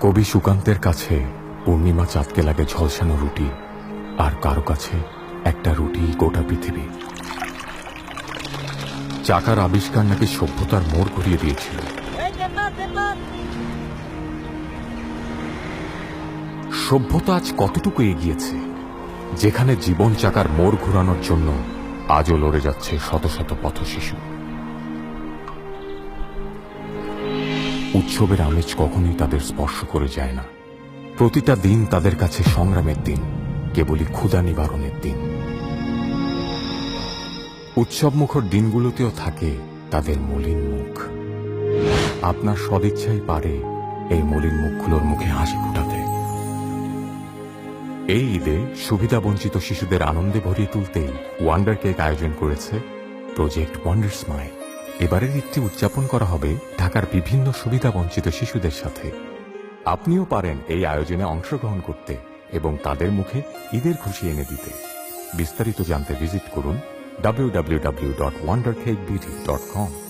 কবি সুকান্তের কাছে পূর্ণিমা চাঁদকে লাগে ঝলসানো রুটি আর কারও কাছে একটা রুটি গোটা পৃথিবী। চাকার আবিষ্কার নাকি সভ্যতার মোড় ঘুরিয়ে দিয়েছিল? সভ্যতা আজ কতটুকু এগিয়েছে যেখানে জীবন চাকার মোড় ঘুরানোর জন্য আজও লড়ে যাচ্ছে শত শত পথ শিশু উৎসবের আমেজ কখনোই তাদের স্পর্শ করে যায় না। প্রতিটা দিন তাদের কাছে সংগ্রামের দিন, কেবলই ক্ষুধা নিবারণের দিন। উৎসব মুখর দিনগুলোতেও থাকে তাদের মলিন মুখ। আপনার সদিচ্ছাই পারে এই মলিন মুখগুলোর মুখে হাসি ফুটাতে। এই ঈদে সুবিধা বঞ্চিত শিশুদের আনন্দে ভরিয়ে তুলতেই ওয়ান্ডার কেক আয়োজন করেছে প্রজেক্ট ওয়ান্ডার স্মাইল এবারের ঈদটি উদযাপন করা হবে ঢাকার বিভিন্ন সুবিধা বঞ্চিত শিশুদের সাথে। আপনিও পারেন এই আয়োজনে অংশগ্রহণ করতে এবং তাদের মুখে ঈদের খুশি এনে দিতে। বিস্তারিত জানতে ভিজিট করুন www.wondercakebd.com